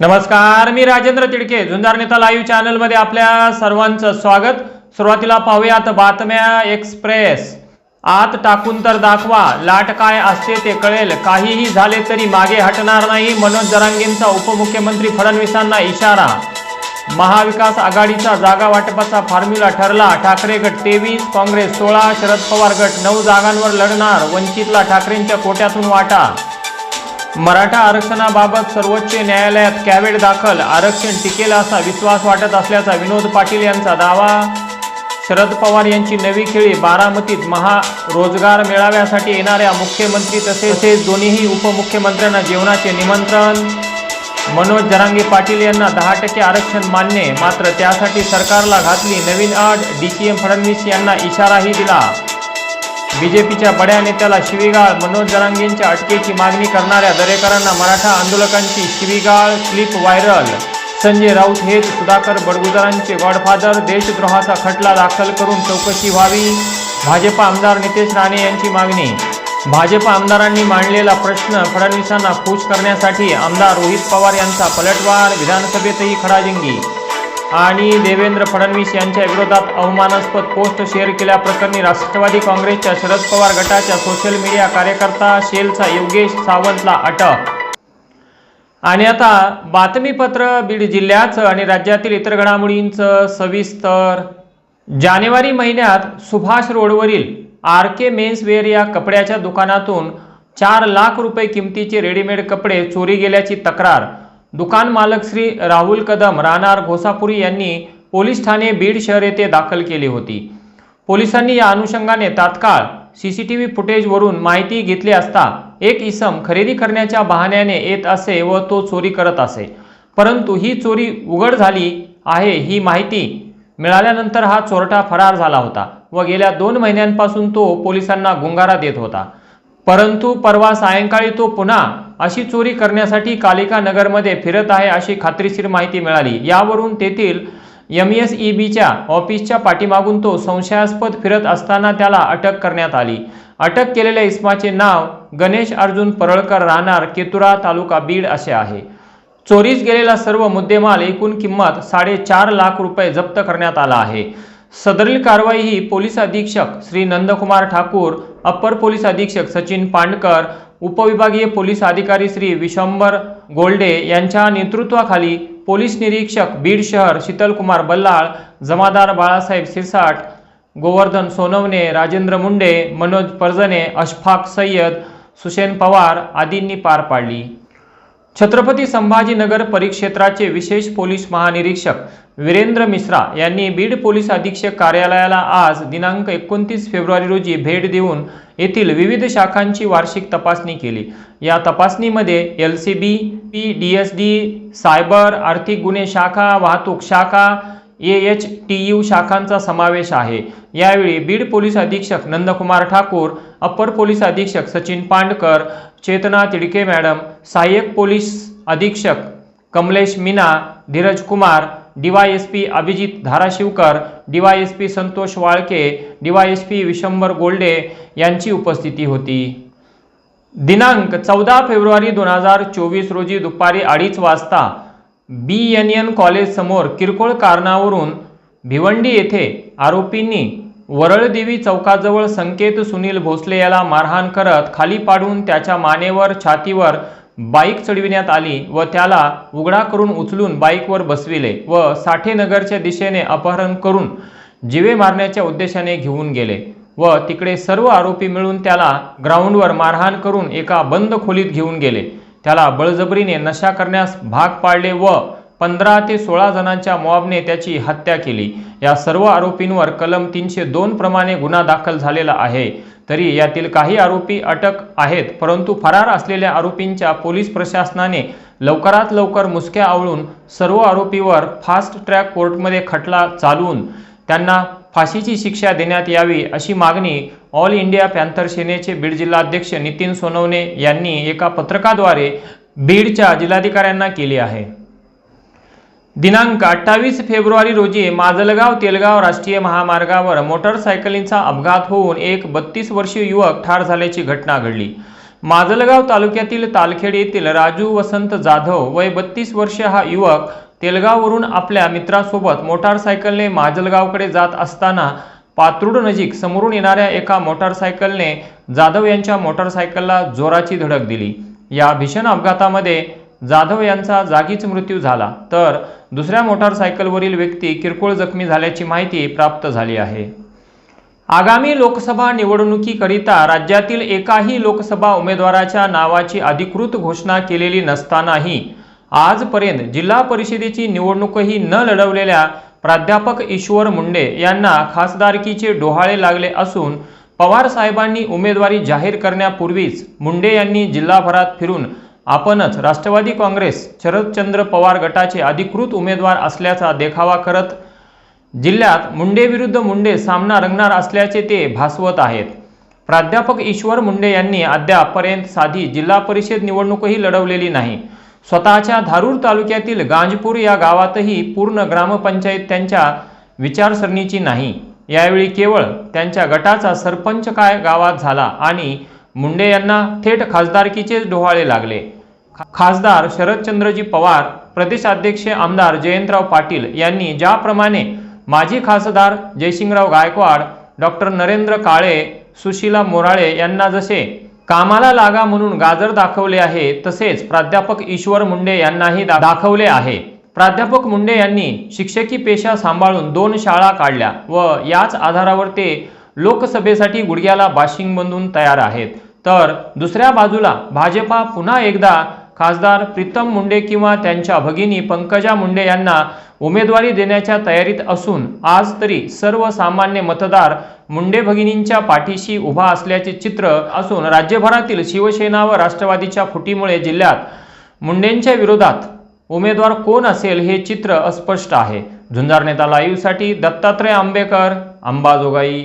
नमस्कार मी राजेंद्र तिडके. जुंजार नेता लाईव्ह चॅनलमध्ये आपल्या सर्वांचं स्वागत. सुरुवातीला पाहूयात बातम्या एक्सप्रेस. आत टाकून तर दाखवा लाट काय असते ते कळेल. काहीही झाले तरी मागे हटणार नाही मनोज जरांगेंचा उपमुख्यमंत्री फडणवीसांना इशारा. महाविकास आघाडीचा जागा वाटपाचा फॉर्म्युला ठरला. ठाकरे गट तेवीस काँग्रेस सोळा शरद पवार गट नऊ जागांवर लढणार. वंचितला ठाकरेंच्या कोट्यातून वाटा. मराठा आरक्षणाबाबत सर्वोच्च न्यायालयात कॅवेट दाखल. आरक्षण टिकेल असा विश्वास वाटत असल्याचा विनोद पाटील यांचा दावा. शरद पवार यांची नवी खेळी बारामतीत महा रोजगार मेळाव्यासाठी येणाऱ्या मुख्यमंत्री तसेच तसेच दोन्हीही उपमुख्यमंत्र्यांना जेवणाचे निमंत्रण. मनोज जरांगे पाटील यांना दहा टक्के आरक्षण मान्य मात्र त्यासाठी सरकारला घातली नवीन अट डी सी एम फडणवीस यांना इशाराही दिला. बीजेपीच्या बड्या नेत्याला शिवीगाळ मनोज जरांगेंच्या अटकेची मागणी करणाऱ्या दरेकरांना मराठा आंदोलकांची शिवीगाळ क्लिप व्हायरल संजय राऊत हेच सुधाकर बडगुजरांचे गॉडफादर देशद्रोहाचा खटला दाखल करून चौकशी व्हावी. भाजप आमदार नितेश राणे यांची मागणी. भाजप आमदारांनी मांडलेला प्रश्न फडणवीसांना खुश करण्यासाठी आमदार रोहित पवार यांचा पलटवार विधानसभेतही खडाजिंगी. आणि देवेंद्र फडणवीस यांच्या विरोधात अवमानास्पद पोस्ट शेअर केल्याप्रकरणी राष्ट्रवादी काँग्रेसच्या शरद पवार गटाच्या सोशल मीडिया कार्यकर्ता शेलचा योगेश सावंतला अटक. आणि आता बातमीपत्र बीड जिल्ह्याचं आणि राज्यातील इतर घडामोडींचं सविस्तर. जानेवारी महिन्यात सुभाष रोडवरील आर के मेन्सवेअर या कपड्याच्या दुकानातून चार लाख रुपये किमतीचे रेडीमेड कपडे चोरी गेल्याची तक्रार. दुकान मालक श्री राहुल कदम राहणार घोसापुरी यांनी पोलीस ठाणे बीड शहर येथे दाखल केली होती. पोलिसांनी या अनुषंगाने तात्काळ व्ही फुटेजवरून माहिती घेतली असता एक इसम खरेदी करण्याच्या बहाण्याने येत असे व तो चोरी करत असे. परंतु ही चोरी उघड झाली आहे ही माहिती मिळाल्यानंतर हा चोरटा फरार झाला होता व गेल्या दोन महिन्यांपासून तो पोलिसांना गुंगारा देत होता. परंतु परवा सायंकाळी तो पुन्हा अशी चोरी करण्यासाठी कालिका नगरमध्ये फिरत आहे अशी खात्रीशीर माहिती मिळाली. यावरून तेथील एम एस ई बीच्या ऑफिसच्या पाठीमागून तो संशयास्पद फिरत असताना त्याला अटक करण्यात आली. अटक केलेल्या इस्माचे नाव गणेश अर्जुन परळकर राहणार केतुरा तालुका बीड असे आहे. चोरीस गेलेला सर्व मुद्देमाल एकूण किंमत साडेचार लाख रुपये जप्त करण्यात आला आहे. सदरील कारवाई ही पोलीस अधीक्षक श्री नंदकुमार ठाकूर अप्पर पोलीस अधीक्षक सचिन पांडकर उपविभागीय पोलीस अधिकारी श्री विशंबर गोल्डे यांच्या नेतृत्वाखाली पोलीस निरीक्षक बीड शहर शीतलकुमार बल्लाळ जमादार बाळासाहेब सिरसाट गोवर्धन सोनवणे राजेंद्र मुंडे मनोज परजणे अशफाक सय्यद सुशेन पवार आदींनी पार पाडली. छत्रपती संभाजीनगर परिक्षेत्राचे विशेष पोलीस महानिरीक्षक वीरेंद्र मिश्रा यांनी बीड पोलीस अधीक्षक कार्यालयाला आज दिनांक एकोणतीस फेब्रुवारी रोजी भेट देऊन येथील विविध शाखांची वार्षिक तपासणी केली. या तपासणीमध्ये L C B P D S D cyber आर्थिक गुन्हे शाखा वाहतूक शाखा ए एच टी यू शाखांचा समावेश आहे. यावेळी बीड पोलीस अधीक्षक नंदकुमार ठाकूर अप्पर पोलीस अधीक्षक सचिन पांडकर चेतना तिडके मॅडम सहाय्यक पोलीस अधीक्षक Kamlesh Meena Dhiraj Kumar DYSP Abhijit Dharashivkar DYSP Santosh Walke DYSP Vishambar Golde यांची उपस्थिती होती. दिनांक चौदा फेब्रुवारी दोन हजार चोवीस रोजी दुपारी अडीच वाजता बी एन एन कॉलेजसमोर किरकोळ कारणावरून भिवंडी येथे आरोपींनी वरळदेवी चौकाजवळ संकेत सुनील भोसले याला मारहाण करत खाली पाडून त्याच्या मानेवर छातीवर बाईक चढविण्यात आली व त्याला उघडा करून उचलून बाईकवर बसविले व साठेनगरच्या दिशेने अपहरण करून जिवे मारण्याच्या उद्देशाने घेऊन गेले व तिकडे सर्व आरोपी मिळून त्याला ग्राउंडवर मारहाण करून एका बंद खोलीत घेऊन गेले. त्याला बळजबरीने नशा करण्यास भाग पाडले व पंधरा ते सोळा जणांच्या मॉबने त्याची हत्या केली. या सर्व आरोपींवर कलम तीनशे दोन प्रमाणे गुन्हा दाखल झालेला आहे. तरी यातील काही आरोपी अटक आहेत परंतु फरार असलेल्या आरोपींच्या पोलीस प्रशासनाने लवकरात लवकर मुसक्या आवळून सर्व आरोपीवर फास्ट ट्रॅक कोर्टमध्ये खटला चालवून त्यांना फाशीची शिक्षा देण्यात यावी अशी मागणी ऑल इंडिया पॅन्थर सेनेचे बीड जिल्हाध्यक्ष नितीन सोनवणे यांनी एका पत्रकाद्वारे बीडच्या जिल्हाधिकाऱ्यांना केली आहे. दिनांक अठ्ठावीस फेब्रुवारी रोजी माजलगाव तेलगाव राष्ट्रीय महामार्गावर मोटरसायकलींचा अपघात होऊन एक बत्तीस वर्षीय युवक ठार झाल्याची घटना घडली. माजलगाव तालुक्यातील तालखेड येथील राजू वसंत जाधव वय बत्तीस वर्ष हा युवक तेलगाववरून आपल्या मित्रासोबत मोटारसायकलने माजलगावकडे जात असताना पात्रुड नजीक समोरून येणाऱ्या एका मोटारसायकलने जाधव यांच्या मोटारसायकलला जोराची धडक दिली. या भीषण अपघातामध्ये जाधव यांचा जागीच मृत्यू झाला. तर दुसऱ्या मोटारसायकलवरील व्यक्ती किरकोळ जखमी झाल्याची माहिती प्राप्त झाली आहे. आगामी लोकसभा निवडणुकीकरिता राज्यातील एकाही लोकसभा उमेदवाराच्या नावाची अधिकृत घोषणा केलेली नसतानाही आजपर्यंत जिल्हा परिषदेची निवडणूकही न लढवलेल्या प्राध्यापक ईश्वर मुंडे यांना खासदारकीचे डोहाळे लागले असून पवार साहेबांनी उमेदवारी जाहीर करण्यापूर्वीच मुंडे यांनी जिल्हाभरात फिरून आपणच राष्ट्रवादी काँग्रेस शरदचंद्र पवार गटाचे अधिकृत उमेदवार असल्याचा देखावा करत जिल्ह्यात मुंडेविरुद्ध मुंडे सामना रंगणार असल्याचे ते भासवत आहेत. प्राध्यापक ईश्वर मुंडे यांनी अद्यापपर्यंत साधी जिल्हा परिषद निवडणूकही लढवलेली नाही. स्वतःच्या धारूर तालुक्यातील गांजपूर या गावातही पूर्ण ग्रामपंचायत त्यांच्या विचारसरणीची नाही. यावेळी केवळ त्यांच्या गटाचा सरपंच काय गावात झाला आणि मुंडे यांना थेट खासदारकीचेच डोहाळे लागले. खा- खासदार शरदचंद्रजी पवार प्रदेशाध्यक्ष आमदार जयंतराव पाटील यांनी ज्याप्रमाणे माजी खासदार जयसिंगराव गायकवाड डॉक्टर नरेंद्र काळे सुशीला मोराळे यांना जसे कामाला लागा म्हणून गाजर दाखवले आहे तसेच प्राध्यापक ईश्वर मुंडे यांनाही दा- दाखवले आहे. प्राध्यापक मुंडे यांनी शिक्षकी पेशा सांभाळून दोन शाळा काढल्या व याच आधारावर ते लोकसभेसाठी गुडघ्याला बाशिंग बनून तयार आहेत. तर दुसऱ्या बाजूला भाजपा पुन्हा एकदा खासदार प्रीतम मुंडे किंवा त्यांच्या भगिनी पंकजा मुंडे यांना उमेदवारी देण्याच्या तयारीत असून आज तरी सर्वसामान्य मतदार मुंडे भगिनींच्या पाठीशी उभा असल्याचे चित्र असून राज्यभरातील शिवसेना व राष्ट्रवादीच्या फुटीमुळे जिल्ह्यात मुंडेंच्या विरोधात उमेदवार कोण असेल हे चित्र अस्पष्ट आहे. झुंजार नेता लाईव्हसाठी दत्तात्रय आंबेकर अंबाजोगाई.